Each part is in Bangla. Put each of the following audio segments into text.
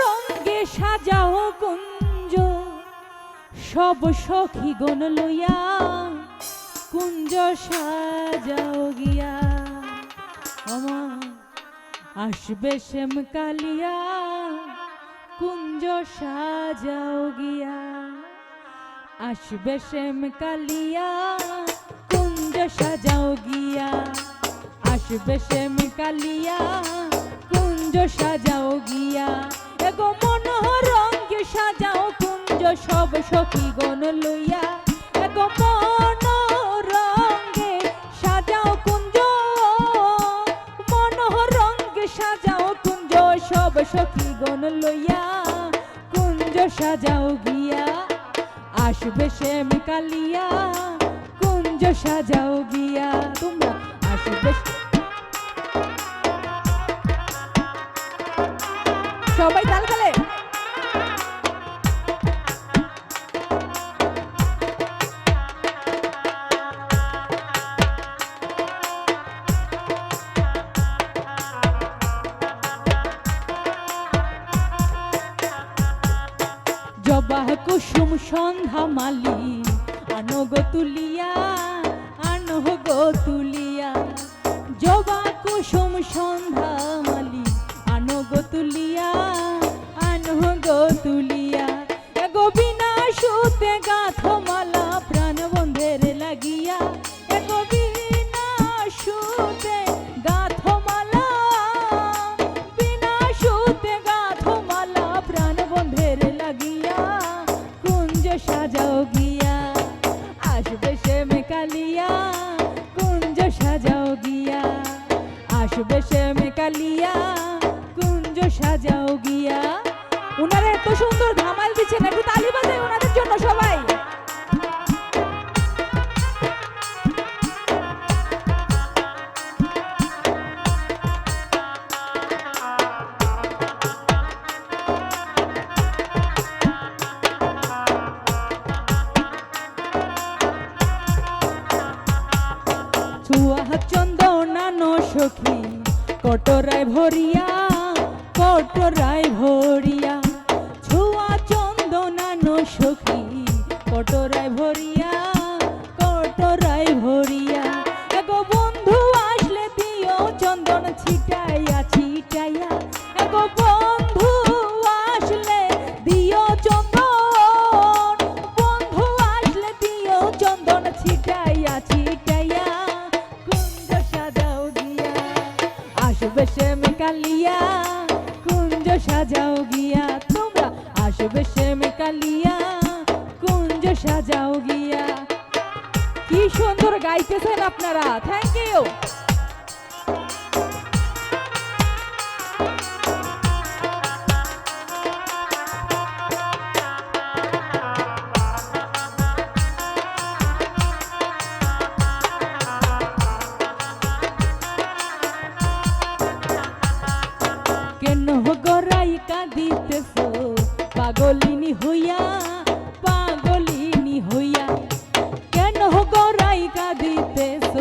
রঙ্গে সাজাও কুঞ্জ, সব সখী গণ লইয়া কুঞ্জ সাজাও গিয়া। আমার আসবে শ্যাম কালিয়া, কুঞ্জ সাজাও গিয়া। আসবে শ্যাম কালিয়া, কুঞ্জ সাজাও গিয়া। আসবে শ্যাম কালিয়া কুঞ্জ সাজাও গিয়া। এগো রঙ্গে সাজাও কুঞ্জ, সব সখী গণ লইয়া। এগো মনোহর রঙ্গে সাজাও কুঞ্জ, মনোহর রঙ্গে সাজাও কুঞ্জ, সব সখী গণ লইয়া। কুঞ্জ সাজাও গিয়া, আসবে শ্যাম কালিয়া কুঞ্জ সাজাও গিয়া, তোমরা আসবে সবাই তাল তালে জবা কুসুম সন্ধ্যা মালি, আনো গো তুলিয়া, আনো গো তুলিয়া। জবা কুসুম সন্ধ্যা কুঞ্জ সাজাও গিয়া, আসবে সে মেকালিয়া, কুঞ্জ সাজাও গিয়া, আসবে সে মেকালিয়া, কুঞ্জ সাজাও গিয়া। উনারা এত সুন্দর ধামাল দিচ্ছেন, একটু তালি বাজাই ওনাদের ছুয়া চন্দনানো সখী কটরায় ভরিয়া কটরায় ভরিয়া। ছুয়া চন্দনানো সখী কটরায় ভরিয়া কটরায় আসবে সে মেকালিয়া কুঞ্জ সাজাও গিয়া, তোমরা আসবে সে মেকালিয়া কুঞ্জ সাজাও গিয়া। কি সুন্দর গাইতেছেন আপনারা থ্যাংক ইউ কাঁদিতেছ পাগলিনী হইয়া পাগলিনী হইয়া। কেন গরাই কাঁদিতেছ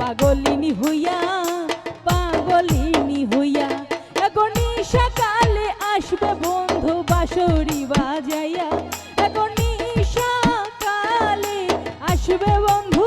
হইয়া হইয়া। সকালে আসবে বন্ধু বাসরি বাজাইয়া। এখন সকালে আসবে বন্ধু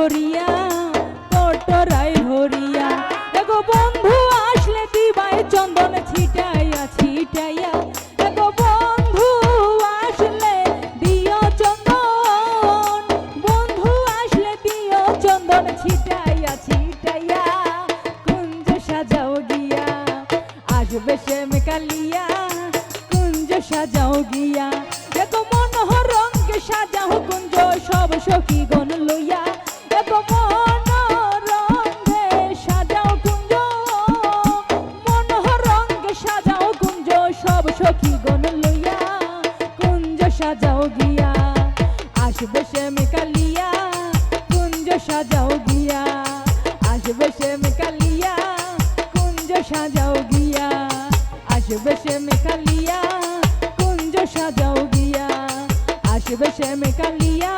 ভরিয়া পটরায় ভরিয়া। দেখো বন্ধু, আসলে দিবাই চন্দন ছিটাইয়া ছিটাইয়া। দেখো বন্ধু, আসলে দিও চন্দন। বন্ধু, আসলে দিও চন্দন ছিটাইয়া ছিটাইয়া। কুঞ্জ সাজাও গিয়া, আসবে সে মেকালিয়া। কুঞ্জ সাজাও গিয়া। দেখো মনোহর রঙকে সাজাও কুঞ্জ, সব সখী গণ লইয়া। সাজাও গিয়া। আসবে সে মেকালিয়া কুঞ্জ সাজাও গিয়া। আসবে সে মেকালিয়া কুঞ্জ সাজাও গিয়া। আসবে সে মেকালিয়া কুঞ্জ সাজাও গিয়া। আসবে সে মেকালিয়া